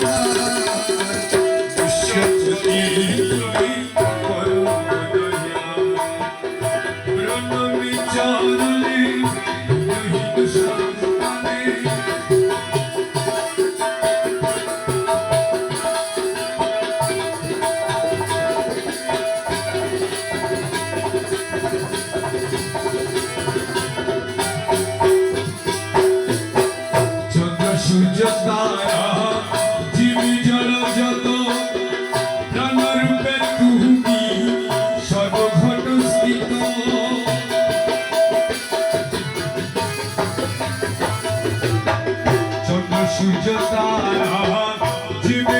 Thank you. আমার জীবে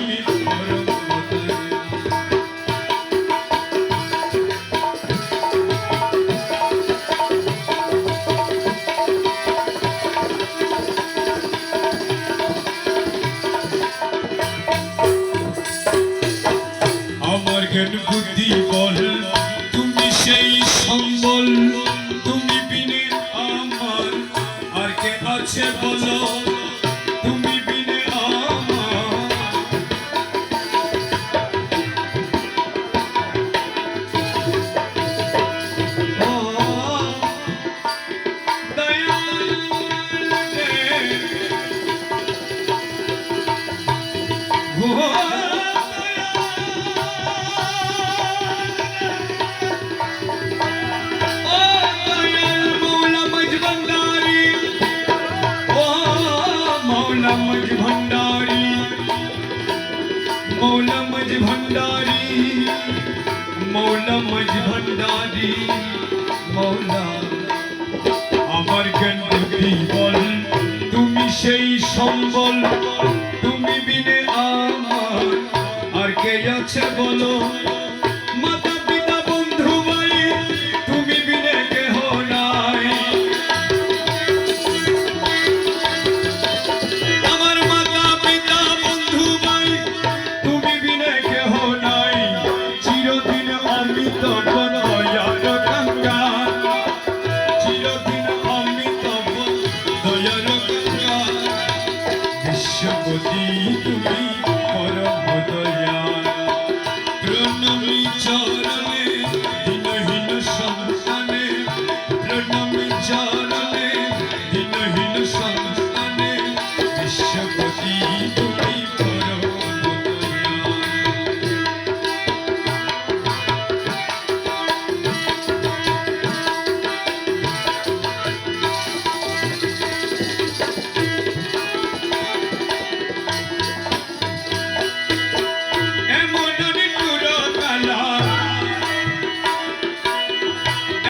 দেখেন বুদ্ধি বল তমজ ভণ্ডারি, মৌলা, আমার জ্ঞান বল, তুমি সেই সম্বল, তুমি বিনে আমার, আর কে আছে বলো?